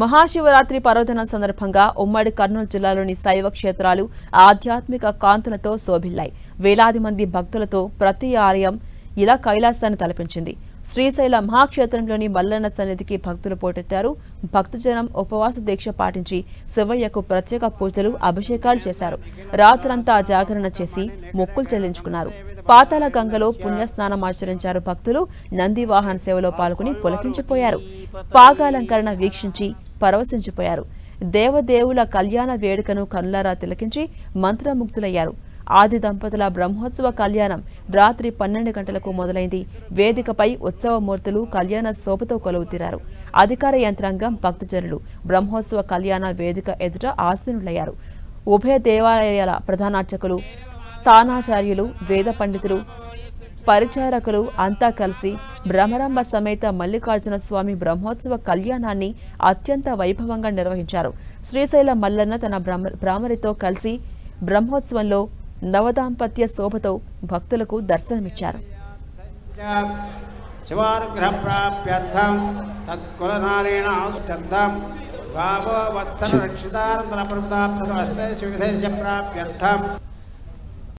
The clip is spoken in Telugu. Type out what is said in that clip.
మహాశివరాత్రి పర్వదినం సందర్భంగా ఉమ్మడి కర్నూలు జిల్లాలోని శైవ క్షేత్రాలు ఆధ్యాత్మిక కాంతులతో శోభిల్లాయి. వేలాది మంది భక్తులతో ప్రతి ఆలయం ఇలా కైలాసాన్ని తలపించింది. శ్రీశైల మహాక్షేత్రంలోని మల్లన్న సన్నిధికి భక్తులు పోటెత్తారు. భక్తజనం ఉపవాస దీక్ష పాటించి శివయ్యకు ప్రత్యేక పూజలు అభిషేకాలు చేశారు. రాత్రంతా జాగరణ చేసి మొక్కులు చెల్లించుకున్నారు. పాతాల గంగలో పుణ్యస్నానం ఆచరించారు భక్తులు. నంది వాహన సేవలో పాల్గొని పులకించిపోయారు. పాగాలంకరణ వీక్షించి పరవశించిపోయారు. దేవదేవుల కళ్యాణ వేడుకను కనులారా తిలకించి మంత్రముగ్ధులయ్యారు. ఆది దంపతుల బ్రహ్మోత్సవ కళ్యాణం రాత్రి పన్నెండు గంటలకు మొదలైంది. వేదికపై ఉత్సవమూర్తులు కళ్యాణ శోభతో కొలువుతీరారు. అధికార యంత్రాంగం భక్తజనులు బ్రహ్మోత్సవ కళ్యాణ వేదిక ఎదుట ఆసీనులయ్యారు. ఉభయ దేవాలయాల ప్రధానార్చకులు స్థానాచార్యులు వేద పండితులు పరిచారకులు అంతా కలిసి భ్రమరాంబ సమేత మల్లికార్జున స్వామి బ్రహ్మోత్సవ కళ్యాణాన్ని అత్యంత వైభవంగా నిర్వహించారు. శ్రీశైల మల్లన్న తన బ్రహ్మ భ్రామరితో కలిసి బ్రహ్మోత్సవంలో నవదాంపత్య శోభతో భక్తులకు దర్శనమిచ్చారు. శివానుగ్రహప్రాప్యర్థం తత్కులనారేణ శ్రద్ధం భావో వత్సర రక్షితానంతర శివదేశ ప్రాప్యర్థం